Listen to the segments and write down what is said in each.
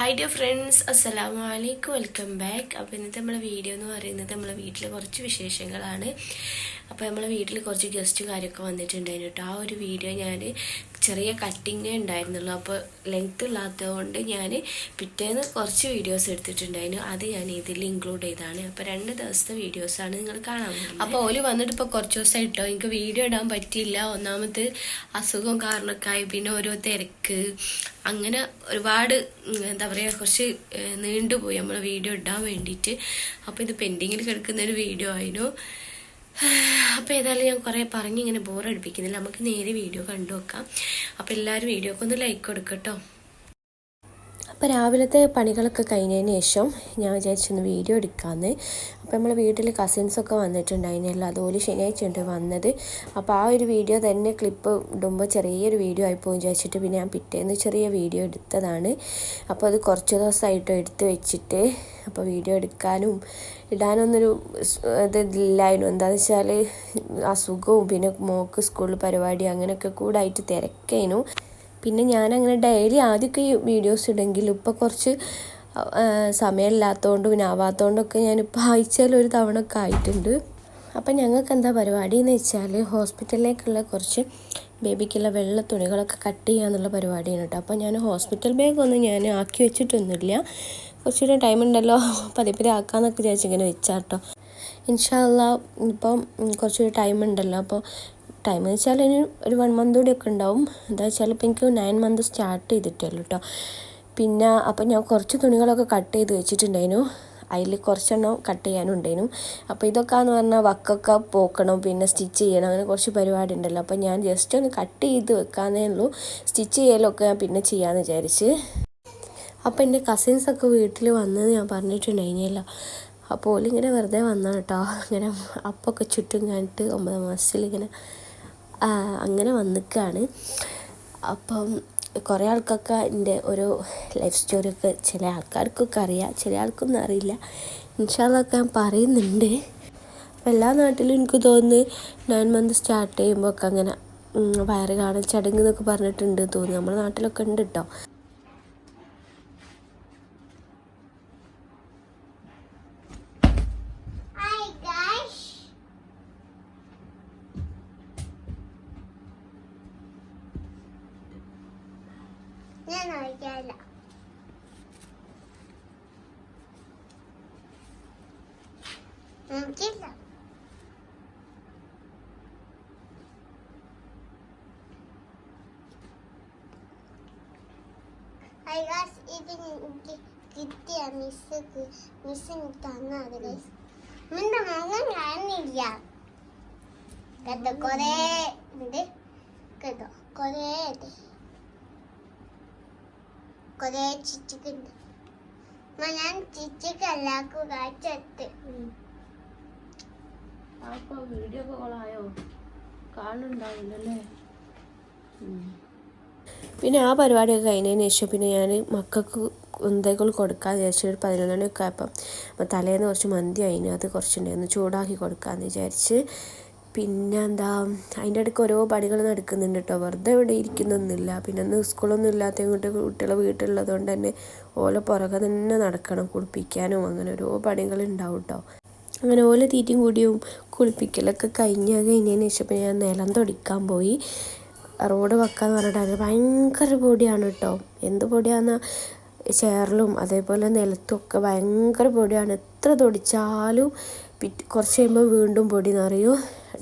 Hi dear friends അസ്സലാമു അലൈക്കും welcome back അപ്പോൾ ഇന്നത്തെ നമ്മളെ വീഡിയോ എന്ന് പറയുന്നത് നമ്മളെ വീട്ടിലെ കുറച്ച് വിശേഷങ്ങളാണ്. അപ്പോൾ നമ്മളെ വീട്ടിൽ കുറച്ച് ഗസ്റ്റ് കാര്യമൊക്കെ വന്നിട്ടുണ്ടായിരുന്നു കേട്ടോ. ആ ഒരു വീഡിയോ ഞാൻ ചെറിയ കട്ടിങ്ങേ ഉണ്ടായിരുന്നുള്ളൂ. അപ്പോൾ ലെങ്ത് ഇല്ലാത്തതുകൊണ്ട് ഞാൻ പിറ്റേന്ന് കുറച്ച് വീഡിയോസ് എടുത്തിട്ടുണ്ടായിരുന്നു. അത് ഞാൻ ഇതിൽ ഇൻക്ലൂഡ് ചെയ്താണ് അപ്പോൾ രണ്ട് ദിവസത്തെ വീഡിയോസാണ് നിങ്ങൾ കാണാൻ അപ്പോൾ ഓൽ വന്നിട്ട് ഇപ്പോൾ കുറച്ച് ദിവസമായിട്ടോ എനിക്ക് വീഡിയോ ഇടാൻ പറ്റിയില്ല. ഒന്നാമത് അസുഖം കാരണമൊക്കെ പിന്നെ ഓരോ തിരക്ക്. അങ്ങനെ ഒരുപാട് എന്താ പറയുക കുറച്ച് നീണ്ടുപോയി നമ്മൾ വീഡിയോ ഇടാൻ വേണ്ടിയിട്ട്. അപ്പോൾ ഇത് പെൻഡിങ്ങിൽ കിടക്കുന്ന ഒരു വീഡിയോ ആയിരുന്നു. അപ്പോൾ ഏതായാലും ഞാൻ കുറേ പറഞ്ഞ് ഇങ്ങനെ ബോറടിപ്പിക്കുന്നില്ല നമുക്ക് നേരെ വീഡിയോ കണ്ടു നോക്കാം അപ്പോൾ എല്ലാവരും വീഡിയോക്കൊന്ന് ലൈക്ക് കൊടുക്കട്ടോ അപ്പോൾ രാവിലത്തെ പണികളൊക്കെ കഴിഞ്ഞതിന് ശേഷം ഞാൻ വിചാരിച്ചൊന്ന് വീഡിയോ എടുക്കാമെന്ന്. അപ്പോൾ നമ്മൾ വീട്ടിൽ കസിൻസൊക്കെ വന്നിട്ടുണ്ടായിരുന്നില്ല അതുപോലെ ശനിയാഴ്ച ഉണ്ട് വന്നത്. അപ്പോൾ ആ ഒരു വീഡിയോ തന്നെ ക്ലിപ്പ് ഇടുമ്പോൾ ചെറിയൊരു വീഡിയോ ആയിപ്പോയി വിചാരിച്ചിട്ട് പിന്നെ ഞാൻ പിറ്റേന്ന് ചെറിയ വീഡിയോ എടുത്തതാണ്. അപ്പോൾ അത് കുറച്ച് ദിവസമായിട്ട് എടുത്ത് വെച്ചിട്ട് അപ്പോൾ വീഡിയോ എടുക്കാനും ഇടാനൊന്നൊരു ഇത് ഇതില്ലായിരുന്നു എന്താണെന്ന് വെച്ചാൽ അസുഖവും പിന്നെ മോക്ക് സ്കൂളിൽ പരിപാടി അങ്ങനെയൊക്കെ കൂടായിട്ട് തിരക്കേനു. പിന്നെ ഞാനങ്ങനെ ഡെയിലി ആദ്യമൊക്കെ വീഡിയോസ് ഇടെങ്കിലും ഇപ്പോൾ കുറച്ച് സമയമില്ലാത്തതുകൊണ്ടും പിന്നെ ആവാത്തതുകൊണ്ടൊക്കെ ഞാനിപ്പോൾ ആഴ്ചയിൽ ഒരു തവണ ഒക്കെ ആയിട്ടുണ്ട്. അപ്പം ഞങ്ങൾക്ക് എന്താ പരിപാടി എന്ന് വെച്ചാൽ ഹോസ്പിറ്റലിലേക്കുള്ള കുറച്ച് ബേബിക്കുള്ള വെള്ള തുണികളൊക്കെ കട്ട് ചെയ്യാന്നുള്ള പരിപാടിയാണ് കേട്ടോ. അപ്പോൾ ഞാൻ ഹോസ്പിറ്റൽ ബാഗൊന്നും ഞാൻ ആക്കി വെച്ചിട്ടൊന്നുമില്ല. കുറച്ചുകൂടെ ടൈം ഉണ്ടല്ലോ പതിപ്പതി ആക്കാമെന്നൊക്കെ വിചാരിച്ചിങ്ങനെ വെച്ചാട്ടോ. ഇൻഷാല്ല ഇപ്പം കുറച്ചൊരു ടൈം ഉണ്ടല്ലോ. അപ്പോൾ ടൈം എന്ന് വെച്ചാൽ ഇനി ഒരു വൺ മന്ത് കൂടി ഒക്കെ ഉണ്ടാവും. എന്താ വെച്ചാൽ ഇപ്പം എനിക്ക് നയൻ മന്ത് സ്റ്റാർട്ട് ചെയ്തിട്ടുള്ളൂ കേട്ടോ പിന്നെ അപ്പം ഞാൻ കുറച്ച് തുണികളൊക്കെ കട്ട് ചെയ്ത് വെച്ചിട്ടുണ്ടായിരുന്നു. അതിൽ കുറച്ചെണ്ണം കട്ട് ചെയ്യാനും ഉണ്ടായിരുന്നു അപ്പോൾ ഇതൊക്കെ എന്ന് പറഞ്ഞാൽ വക്കൊക്കെ പോക്കണം പിന്നെ സ്റ്റിച്ച് ചെയ്യണം അങ്ങനെ കുറച്ച് പരിപാടി ഉണ്ടല്ലോ. അപ്പോൾ ഞാൻ ജസ്റ്റ് ഒന്ന് കട്ട് ചെയ്ത് വെക്കാന്നേ ഉള്ളൂ. സ്റ്റിച്ച് ചെയ്യലൊക്കെ ഞാൻ പിന്നെ ചെയ്യാമെന്ന് വിചാരിച്ച്. അപ്പോൾ എന്റെ കസിൻസൊക്കെ വീട്ടിൽ വന്നത് ഞാൻ പറഞ്ഞിട്ടുണ്ടായിരുന്നല്ലോ. അപ്പോൾ ഓലിങ്ങനെ വെറുതെ വന്നാണ് കേട്ടോ ഇങ്ങനെ അപ്പൊക്കെ ചുറ്റും കണ്ടിട്ട് ഒമ്പതാം മാസത്തിൽ ഇങ്ങനെ അങ്ങനെ വന്നിക്കാണ്. അപ്പം കുറേ ആൾക്കൊക്കെ എന്റെ ഒരു ലൈഫ് സ്റ്റോറിയൊക്കെ ചില ആൾക്കാർക്കൊക്കെ അറിയാം ചില ആൾക്കൊന്നും അറിയില്ല. ഇൻഷാല്ലൊക്കെ ഞാൻ പറയുന്നുണ്ട്. അപ്പോൾ എല്ലാ നാട്ടിലും എനിക്ക് തോന്നുന്നു നയൻ മന്ത് സ്റ്റാർട്ട് ചെയ്യുമ്പോൾ ഒക്കെ അങ്ങനെ വയറ് കാണാൻ ചടങ്ങ് എന്നൊക്കെ പറഞ്ഞിട്ടുണ്ട് തോന്നുന്നു. നമ്മുടെ നാട്ടിലൊക്കെ ഉണ്ട് കേട്ടോ ഞാൻ നോക്കിയല്ല നോക്കില്ല ഹായ് ഗായ്സ് ഇത് എനിക്ക് കിട്ടിയ മിസ് മിസ് എനിക്ക് തന്നത് ഗൈസ് നിന്റെ മുഖം കാണുന്നില്ല. കേട്ടോ കൊറേ ഉണ്ട്. കേട്ടോ കൊറേ കൊറേ ചിച്ചിക്കുണ്ട് ഞാൻ ചിച്ചിക്കല്ലാക്കു കാഴ്ചത്ത് അപ്പോൾ വീഡിയോ കോളായോ? കാണുന്നുണ്ടാവില്ലല്ലേ പിന്നെ ആ പരിപാടിയൊക്കെ കഴിഞ്ഞതിന് ശേഷം പിന്നെ ഞാൻ മക്കൾക്ക് എന്തെങ്കിലും കൊടുക്കാൻ വിചാരിച്ചു ഒരു പതിനൊന്ന് മണിയൊക്കെ ആയപ്പം തലേന്ന് കുറച്ച് മന്തി അതിന് അത് കുറച്ചുണ്ടായിരുന്നു. ചൂടാക്കി കൊടുക്കാമെന്ന് വിചാരിച്ച് പിന്നെ എന്താ അതിന്റെ ഇടയ്ക്ക് ഓരോ പണികൾ നടക്കുന്നുണ്ട് കേട്ടോ വെറുതെ ഇവിടെ ഇരിക്കുന്നൊന്നുമില്ല. പിന്നെ ഒന്ന് സ്കൂളൊന്നും ഇല്ലാത്ത കൊണ്ട് കുട്ടികളെ വീട്ടിലുള്ളത് കൊണ്ട് തന്നെ ഓല പുറകെ തന്നെ നടക്കണം കുളിപ്പിക്കാനും അങ്ങനെ ഓരോ പണികൾ ഉണ്ടാവും കേട്ടോ അങ്ങനെ ഓല തീറ്റയും കൂടിയും കുളിപ്പിക്കലൊക്കെ കഴിഞ്ഞ കഴിഞ്ഞതിന് ശേഷം പിന്നെ ഞാൻ നിലം തൊടിക്കാൻ പോയി. റോഡ് വെക്കാന്ന് പറഞ്ഞിട്ട് ഭയങ്കര പൊടിയാണ് കേട്ടോ എന്ത് പൊടിയാന്ന്? ചേറിലും അതേപോലെ നിലത്തും ഒക്കെ ഭയങ്കര പൊടിയാണ്. എത്ര തൊടിച്ചാലും പിറ്റ് കുറച്ച് കഴിയുമ്പോൾ വീണ്ടും പൊടി നിറയും.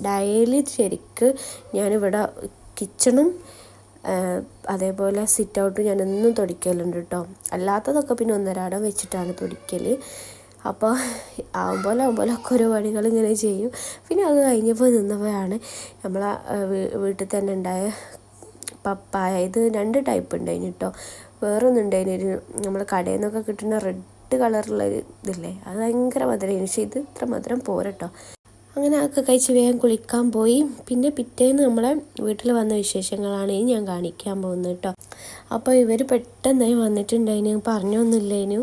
ഡെയിലി ശരിക്ക് ഞാനിവിടെ കിച്ചണും അതേപോലെ സിറ്റ് ഞാൻ എന്നും തുടിക്കലുണ്ട് കേട്ടോ. അല്ലാത്തതൊക്കെ പിന്നെ ഒന്നരാടം വെച്ചിട്ടാണ് തുടിക്കൽ അപ്പോൾ ആവുമ്പോൾ ആവുമ്പോൾ ഒക്കെ ഓരോ പണികൾ ഇങ്ങനെ ചെയ്യും. പിന്നെ അത് കഴിഞ്ഞപ്പോൾ നിന്നപ്പോഴാണ് നമ്മളെ വീട്ടിൽ തന്നെ ഉണ്ടായ പപ്പായ. ഇത് രണ്ട് ടൈപ്പ് ഉണ്ടായിന് കേട്ടോ. വേറൊന്നും ഉണ്ടായിന് നമ്മൾ കടയിൽ നിന്നൊക്കെ കിട്ടുന്ന റെഡ് കളറുള്ള ഇതില്ലേ? അത് ഭയങ്കര മധുരമായിരുന്നു പക്ഷേ ഇത് ഇത്ര മധുരം പോരട്ടോ അങ്ങനെ അതൊക്കെ കഴിച്ച് വേഗം കുളിക്കാൻ പോയി. പിന്നെ പിറ്റേന്ന് നമ്മളെ വീട്ടിൽ വന്ന വിശേഷങ്ങളാണ് ഇനി ഞാൻ കാണിക്കാൻ പോകുന്നത് കേട്ടോ അപ്പോൾ ഇവർ പെട്ടെന്നായി വന്നിട്ടുണ്ടായിന്. പറഞ്ഞൊന്നുമില്ലേനു.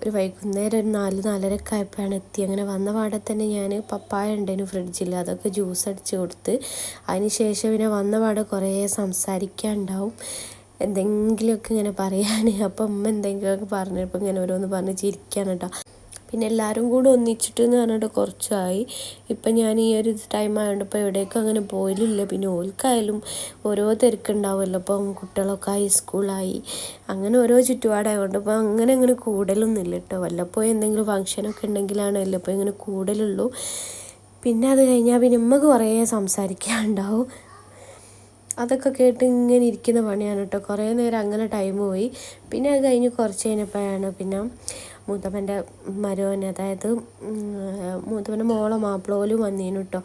ഒരു വൈകുന്നേരം ഒരു നാല് നാലരയൊക്കെ ആയപ്പോഴാണ് എത്തി. അങ്ങനെ വന്ന പാടെ തന്നെ ഞാൻ പപ്പായ ഉണ്ടായിരുന്നു ഫ്രിഡ്ജിൽ. അതൊക്കെ ജ്യൂസ് അടിച്ച് കൊടുത്ത് അതിന് ശേഷം പിന്നെ വന്ന പാടെ കുറേ സംസാരിക്കാനുണ്ടാവും എന്തെങ്കിലുമൊക്കെ ഇങ്ങനെ പറയാൻ അപ്പം അമ്മ എന്തെങ്കിലുമൊക്കെ പറഞ്ഞപ്പോൾ ഇങ്ങനെ ഓരോന്ന് പറഞ്ഞ് ചിരിക്കാണ് കേട്ടോ പിന്നെ എല്ലാവരും കൂടെ ഒന്നിച്ചിട്ട് എന്ന് പറഞ്ഞിട്ട് കുറച്ചായി. ഇപ്പം ഞാൻ ഈ ഒരു ടൈം ആയതുകൊണ്ട് ഇപ്പോൾ എവിടേക്കും അങ്ങനെ പോയില്ല പിന്നെ ഓൽക്കായാലും ഓരോ തിരക്കുണ്ടാവുമല്ലോ അപ്പം കുട്ടികളൊക്കെ ഹൈസ്കൂളായി സ്കൂളായി അങ്ങനെ ഓരോ ചുറ്റുപാടായതുകൊണ്ട് ഇപ്പം അങ്ങനെ അങ്ങനെ കൂടലൊന്നുമില്ല കേട്ടോ. വല്ലപ്പോഴും എന്തെങ്കിലും ഫങ്ഷനൊക്കെ ഉണ്ടെങ്കിലാണ് വല്ലപ്പോഴും ഇങ്ങനെ കൂടലുള്ളൂ. പിന്നെ അത് കഴിഞ്ഞാൽ പിന്നെ ഉമ്മക്ക് കുറേ സംസാരിക്കാനുണ്ടാവും. അതൊക്കെ കേട്ട് ഇങ്ങനെ ഇരിക്കുന്ന പണിയാണ് കേട്ടോ. കുറേ നേരം അങ്ങനെ ടൈം പോയി. പിന്നെ അത് കഴിഞ്ഞ് കുറച്ച് കഴിഞ്ഞപ്പോഴാണ് പിന്നെ മൂത്തമ്മന്റെ മരുവൻ അതായത് മൂത്തമ്മന്റെ മോളെ മാപ്പിളോലും വന്നീനു കേട്ടോ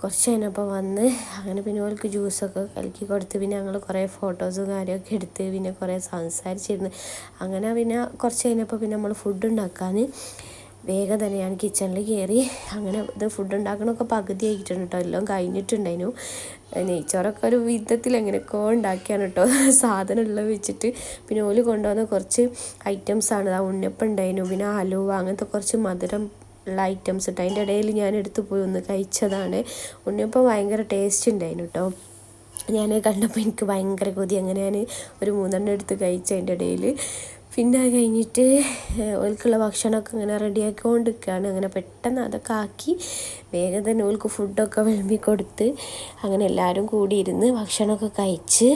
കുറച്ച് കഴിഞ്ഞപ്പോൾ വന്ന് അങ്ങനെ പിന്നെ ഓൾക്ക് ജ്യൂസൊക്കെ കലക്കി കൊടുത്ത് പിന്നെ ഞങ്ങൾ കുറേ ഫോട്ടോസും കാര്യമൊക്കെ എടുത്ത് പിന്നെ കുറേ സംസാരിച്ചിരുന്ന്. അങ്ങനെ പിന്നെ കുറച്ച് കഴിഞ്ഞപ്പോൾ പിന്നെ നമ്മൾ ഫുഡ് ഉണ്ടാക്കാൻ വേഗം തന്നെ ഞാൻ കിച്ചണിൽ കയറി അങ്ങനെ ഇത് ഫുഡ് ഉണ്ടാക്കണമൊക്കെ പകുതി ആയിട്ടുണ്ട് കേട്ടോ എല്ലാം കഴിഞ്ഞിട്ടുണ്ടായിരുന്നു. നെയ്ച്ചോറൊക്കെ ഒരു വിധത്തിൽ എങ്ങനെയൊക്കെ ഉണ്ടാക്കിയാണ് കേട്ടോ സാധനം ഉള്ളത് വെച്ചിട്ട് പിന്നെ ഓൽ കൊണ്ടുവന്ന കുറച്ച് ഐറ്റംസാണ് ആ ഉണ്ണിയപ്പം ഉണ്ടായിരുന്നു പിന്നെ ഹലുവ അങ്ങനത്തെ കുറച്ച് മധുരം ഉള്ള ഐറ്റംസ് ഇട്ട് അതിന്റെ ഇടയിൽ ഞാൻ എടുത്തു പോയി ഒന്ന് കഴിച്ചതാണ്. ഉണ്ണിയപ്പം ഭയങ്കര ടേസ്റ്റ് ഉണ്ടായിരുന്നു കേട്ടോ ഞാൻ കണ്ടപ്പോൾ എനിക്ക് ഭയങ്കര കൊതി. അങ്ങനെ ഞാൻ ഒരു മൂന്നെണ്ണം എടുത്ത് കഴിച്ചു അതിന്റെ ഇടയിൽ. പിന്നെ അത് കഴിഞ്ഞിട്ട് ഓൽക്കുള്ള ഭക്ഷണമൊക്കെ ഇങ്ങനെ റെഡിയാക്കിക്കൊണ്ടിരിക്കുകയാണ് അങ്ങനെ പെട്ടെന്ന് അതൊക്കെ ആക്കി വേഗം തന്നെ ഓൽക്ക് ഫുഡൊക്കെ വിളമ്പി കൊടുത്ത് അങ്ങനെ എല്ലാവരും കൂടി ഇരുന്ന് ഭക്ഷണമൊക്കെ കഴിച്ച്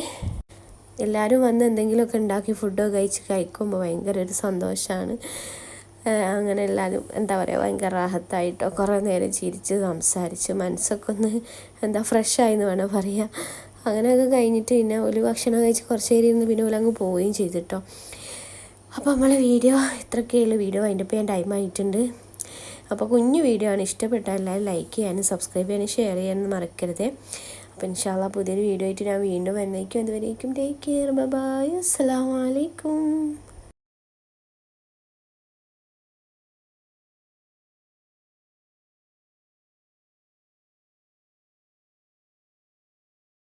എല്ലാവരും വന്ന് എന്തെങ്കിലുമൊക്കെ ഉണ്ടാക്കി ഫുഡൊക്കെ കഴിച്ച് കഴിക്കുമ്പോൾ ഭയങ്കര ഒരു സന്തോഷമാണ്. അങ്ങനെ എല്ലാവരും എന്താ പറയുക ഭയങ്കര റാഹത്തായിട്ടോ കുറേ നേരം ചിരിച്ച് സംസാരിച്ച് മനസ്സൊക്കെ ഒന്ന് എന്താ ഫ്രഷായി എന്ന് വേണം പറയുക അങ്ങനെയൊക്കെ കഴിഞ്ഞിട്ട് പിന്നെ ഒരു ഭക്ഷണം കഴിച്ച് കുറച്ച് നേരം ഇരുന്ന് പിന്നെ ഓലങ്ങ് പോവുകയും ചെയ്തിട്ടോ അപ്പോൾ നമ്മളെ വീഡിയോ ഇത്രയൊക്കെയുള്ള വീഡിയോ അതിന്റെ ഞാൻ ടൈം ആയിട്ടുണ്ട്. അപ്പോൾ കുഞ്ഞു വീഡിയോ ആണ് ഇഷ്ടപ്പെട്ടാൽ എല്ലാവരും ലൈക്ക് ചെയ്യാനും സബ്സ്ക്രൈബ് ചെയ്യാനും ഷെയർ ചെയ്യാനും മറക്കരുത്. അപ്പോൾ ഇൻഷാല്ല പുതിയൊരു വീഡിയോ ആയിട്ട് ഞാൻ വീണ്ടും വന്നേക്കും. അതുവരേക്കും ടേക്ക് കെയർ ബൈ അസ്സാം വലൈക്കും